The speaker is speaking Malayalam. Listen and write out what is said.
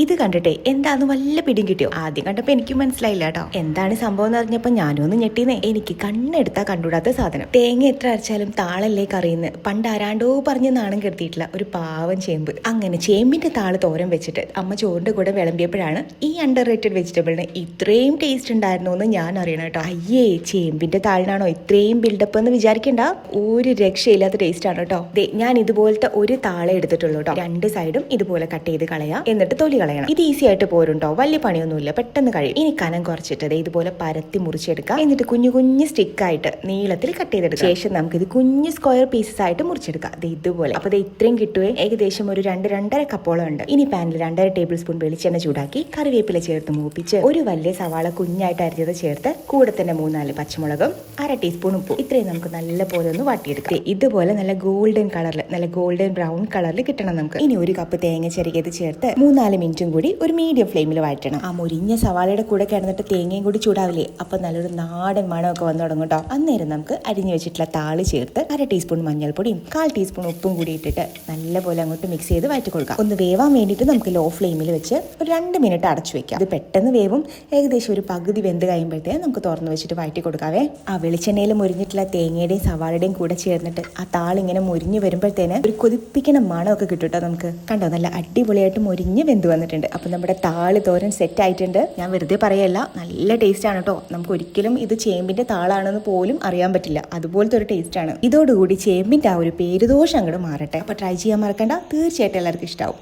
ഇത് കണ്ടിട്ടേ എന്താന്ന് വല്ല പിടിയും കിട്ടിയോ? ആദ്യം കണ്ടപ്പോ എനിക്കും മനസ്സിലായില്ല കേട്ടോ എന്താണ് സംഭവം എന്ന് പറഞ്ഞപ്പോ ഞാനും ഒന്ന് ഞെട്ടിന്നേ. എനിക്ക് കണ്ണെടുത്താ കണ്ടുകൂടാത്ത സാധനം. തേങ്ങ എത്ര അരച്ചാലും താളല്ലേ കറിയുന്ന. പണ്ട് ആരാണ്ടോ പറഞ്ഞ് നാണം കെടുത്തിയിട്ടില്ല ഒരു പാവം ചേമ്പ്. അങ്ങനെ ചേമ്പിന്റെ താൾ തോരൻ വെച്ചിട്ട് അമ്മ ചോറിന്റെ കൂടെ വിളമ്പിയപ്പോഴാണ് ഈ അണ്ടർ റേറ്റഡ് വെജിറ്റബിളിന് ഇത്രയും ടേസ്റ്റ് ഉണ്ടായിരുന്നു എന്ന് ഞാൻ അറിയണം കേട്ടോ അയ്യേ ചേമ്പിന്റെ താളിനാണോ ഇത്രയും ബിൽഡപ്പ് എന്ന് വിചാരിക്കണ്ട. ഒരു രക്ഷയില്ലാത്ത ടേസ്റ്റ് ആണ് കേട്ടോ ഞാൻ ഇതുപോലത്തെ ഒരു താളെ എടുത്തിട്ടുള്ളൂ കേട്ടോ രണ്ട് സൈഡും ഇതുപോലെ കട്ട് ചെയ്ത് കളയാം. എന്നിട്ട് തൊലി കളയണം. ഇത് ഈസി ആയിട്ട് പോരുണ്ടോ? വലിയ പണിയൊന്നുമില്ല. പെട്ടെന്ന് കഴിയും. ഇനി കനം കുറച്ചിട്ട് ഇതുപോലെ പരത്തി മുറിച്ചെടുക്കാം. എന്നിട്ട് കുഞ്ഞു കുഞ്ഞു സ്റ്റിക്ക് ആയിട്ട് നീളത്തിൽ കട്ട് ചെയ്തെടുക്കാം. ശേഷം നമുക്ക് ഇത് കുഞ്ഞു സ്ക്വയർ പീസസ് ആയിട്ട് മുറിച്ചെടുക്കാം. ദേ ഇതുപോലെ. അപ്പൊ ദേ ഇത്രയും കിട്ടുവേ. ഏകദേശം ഒരു രണ്ട് രണ്ടര കപ്പോളം ഉണ്ട്. ഇനി പാനിൽ രണ്ടര ടേബിൾ സ്പൂൺ വെളിച്ചെണ്ണ ചൂടാക്കി കറിവേപ്പില ചേർത്ത് മൂപ്പിച്ച് ഒരു വലിയ സവാള കുഞ്ഞായിട്ട് അരിഞ്ഞത് ചേർത്ത് കൂടെ തന്നെ മൂന്നാൽ പച്ചമുളകും അര ടീസ്പൂൺ ഉപ്പും. ഇത്രയും നമുക്ക് നല്ല പോലെ ഒന്ന് വാട്ടിയെടുക്കാം. ഇതുപോലെ നല്ല ഗോൾഡൻ കളറിൽ നല്ല ഗോൾഡൻ ബ്രൗൺ കളറിൽ കിട്ടണം നമുക്ക്. ഇനി ഒരു കപ്പ് തേങ്ങ ചെറുകിയത് ചേർത്ത് മൂന്നാൽ മിനിറ്റും കൂടി ഒരു മീഡിയം ഫ്ലെയിമിൽ വഴറ്റണം. ആ മുരിഞ്ഞ സവാളയുടെ കൂടെ കിടന്നിട്ട് തേങ്ങയും കൂടി ചൂടാവില്ലേ? അപ്പൊ നല്ലൊരു നാടൻ മണമൊക്കെ വന്നു തുടങ്ങും കേട്ടോ അന്നേരം നമുക്ക് അരിഞ്ഞു വെച്ചിട്ടുള്ള താളി ചേർത്ത് അര ടീസ്പൂൺ മഞ്ഞൾപ്പൊടിയും കാൽ ടീസ്പൂൺ ഉപ്പും കൂടി ഇട്ടിട്ട് നല്ലപോലെ അങ്ങോട്ട് മിക്സ് ചെയ്ത് വഴറ്റി കൊടുക്കാം. ഒന്ന് വേവാൻ വേണ്ടിയിട്ട് നമുക്ക് ലോ ഫ്ലെയിമിൽ വെച്ച് ഒരു രണ്ട് മിനിറ്റ് അടച്ചു വെക്കാം. ഇത് പെട്ടെന്ന് വേവും. ഏകദേശം ഒരു പകുതി വെന്ത് കഴിയുമ്പോഴത്തേ നമുക്ക് തുറന്ന് വെച്ചിട്ട് വഴറ്റി കൊടുക്കാവേ. ആ വെളിച്ചെണ്ണയിൽ മുരിഞ്ഞിട്ടുള്ള തേങ്ങയുടെയും സവാളയുടെയും കൂടെ ചേർന്നിട്ട് ആ താളിങ്ങനെ മുരിഞ്ഞ് വരുമ്പോഴത്തേന് ഒരു കൊതിപ്പിക്കണ മണമൊക്കെ കിട്ടും കേട്ടോ നമുക്ക്. കണ്ടോ? നല്ല അടിപൊളിയായിട്ട് മുരിഞ്ഞ് വെന്ത് വന്നിട്ടുണ്ട്. അപ്പം നമ്മുടെ താളി തോരൻ സെറ്റ് ആയിട്ടുണ്ട്. ഞാൻ വെറുതെ പറയല്ല നല്ല ടേസ്റ്റാണ് കേട്ടോ നമുക്ക് ഒരിക്കലും ഇത് ചേമ്പിന്റെ താളാണെന്ന് പോലും അറിയാൻ പറ്റില്ല. അതുപോലത്തെ ഒരു ടേസ്റ്റാണ് ഇതോടുകൂടി ചേമ്പിന്റെ ആ ഒരു പേരുദോഷം അങ്ങോട്ട് മാറട്ടെ. അപ്പോൾ ട്രൈ ചെയ്യാൻ മറക്കണ്ട. തീർച്ചയായിട്ടും എല്ലാവർക്കും ഇഷ്ടമാവും